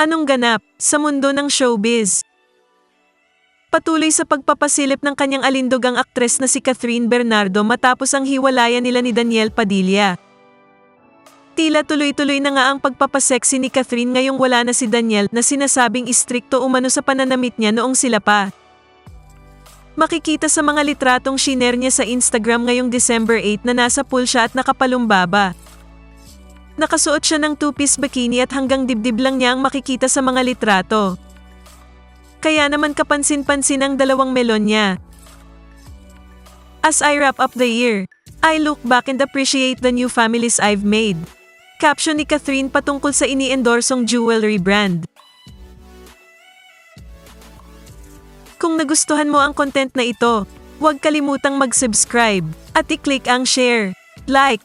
Anong ganap sa mundo ng showbiz? Patuloy sa pagpapasilip ng kanyang alindog ang aktres na si Catherine Bernardo matapos ang hiwalayan nila ni Daniel Padilla. Tila tuloy-tuloy na nga ang pagpapaseksi ni Catherine ngayong wala na si Daniel na sinasabing istrikto umano sa pananamit niya noong sila pa. Makikita sa mga litratong shiner niya sa Instagram ngayong December 8 na nasa pool siya at nakapalumbaba. Nakasuot siya ng two-piece bikini at hanggang dibdib lang niya ang makikita sa mga litrato. Kaya naman kapansin-pansin ang dalawang melon niya. As I wrap up the year, I look back and appreciate the new families I've made. Caption ni Catherine patungkol sa ini-endorsong jewelry brand. Kung nagustuhan mo ang content na ito, huwag kalimutang mag-subscribe at i-click ang share, like,